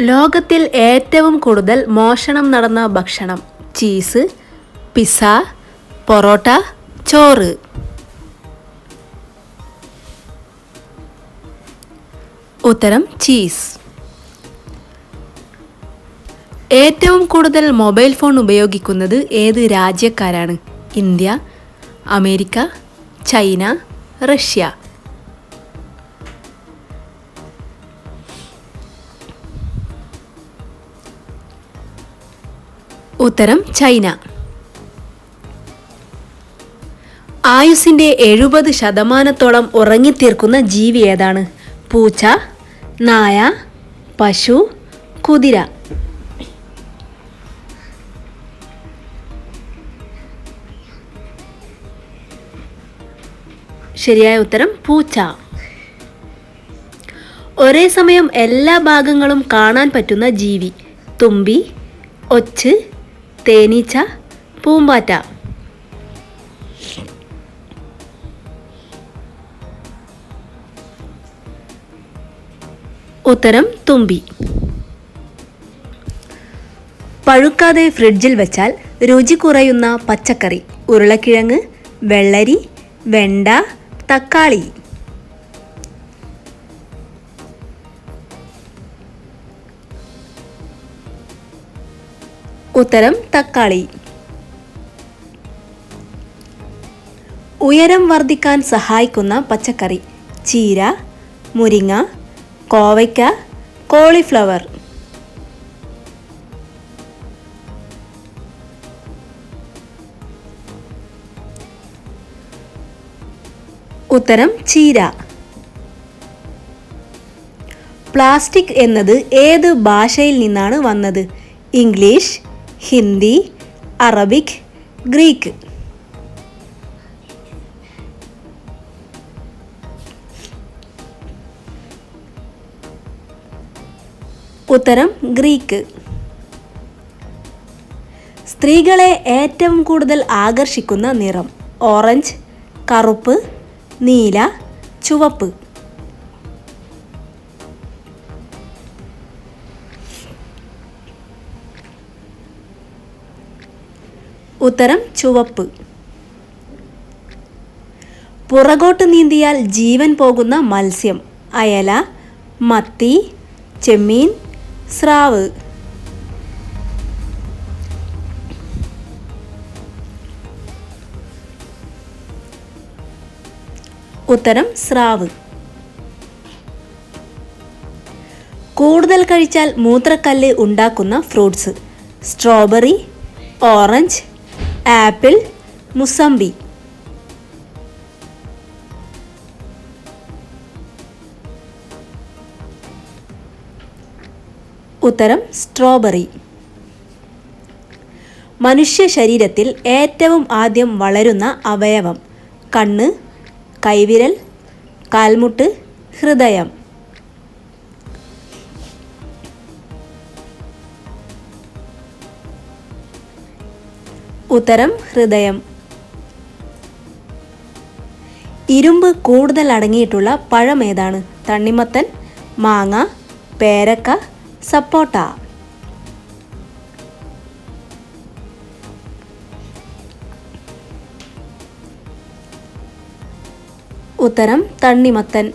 ലോകത്തിൽ ഏറ്റവും കൂടുതൽ മോഷണം നടന്ന ഭക്ഷണം ചീസ് പിസ പൊറോട്ട ചോറ്. ഉത്തരം ചീസ്. ഏറ്റവും കൂടുതൽ മൊബൈൽ ഫോൺ ഉപയോഗിക്കുന്നത് ഏത് രാജ്യക്കാരാണ്? India America China Russia. ഉത്തരം ചൈന. ആയുസിന്റെ എഴുപത് ശതമാനത്തോളം ഉറങ്ങിത്തീർക്കുന്ന ജീവി ഏതാണ്? പൂച്ച നായ പശു കുതിര. ശരിയായ ഉത്തരം പൂച്ച. ഒരേ സമയം എല്ലാ ഭാഗങ്ങളും കാണാൻ പറ്റുന്ന ജീവി തുമ്പി ഒച്ച് തേനീച്ച പൂമ്പാറ്റ. ഉത്തരം തുമ്പി. പഴുക്കാതെ ഫ്രിഡ്ജിൽ വെച്ചാൽ രുചി കുറയുന്ന പച്ചക്കറി. ഉരുളക്കിഴങ്ങ് വെള്ളരി വെണ്ട തക്കാളി. ഉത്തരം തക്കാളി. ഉയരം വർദ്ധിക്കാൻ സഹായിക്കുന്ന പച്ചക്കറി. ചീര മുരിങ്ങ കോവയ്ക്ക കോളിഫ്ലവർ. ഉത്തരം ചീര. പ്ലാസ്റ്റിക് എന്നത് ഏത് ഭാഷയിൽ നിന്നാണ് വന്നത്? English Hindi Arabic Greek. ഉത്തരം ഗ്രീക്ക്. സ്ത്രീകളെ ഏറ്റവും കൂടുതൽ ആകർഷിക്കുന്ന നിറം ഓറഞ്ച് കറുപ്പ് നീല ചുവപ്പ്. ഉത്തരം ചുവപ്പ്. പുറകോട്ട് നീന്തിയാൽ ജീവൻ പോകുന്ന മത്സ്യം. അയല മത്തി ചെമ്മീൻ സ്രാവ്. ഉത്തരം സ്രാവ്. കൂടുതൽ കഴിച്ചാൽ മൂത്രക്കല്ല് ഉണ്ടാക്കുന്ന fruits. Strawberry orange apple mosambi. ഉത്തരം സ്ട്രോബെറി മനുഷ്യ ശരീരത്തിൽ ഏറ്റവും ആദ്യം വളരുന്ന അവയവം കണ്ണ് കൈവിരൽ കാൽമുട്ട് ഹൃദയം. ഉത്തരം ഹൃദയം. ഇരുമ്പ് കൂടുതൽ അടങ്ങിയിട്ടുള്ള പഴം ഏതാണ്? തണ്ണിമത്തൻ മാങ്ങ പേരക്ക സപ്പോട്ട. ഉത്തരം തണ്ണിമത്തൻ.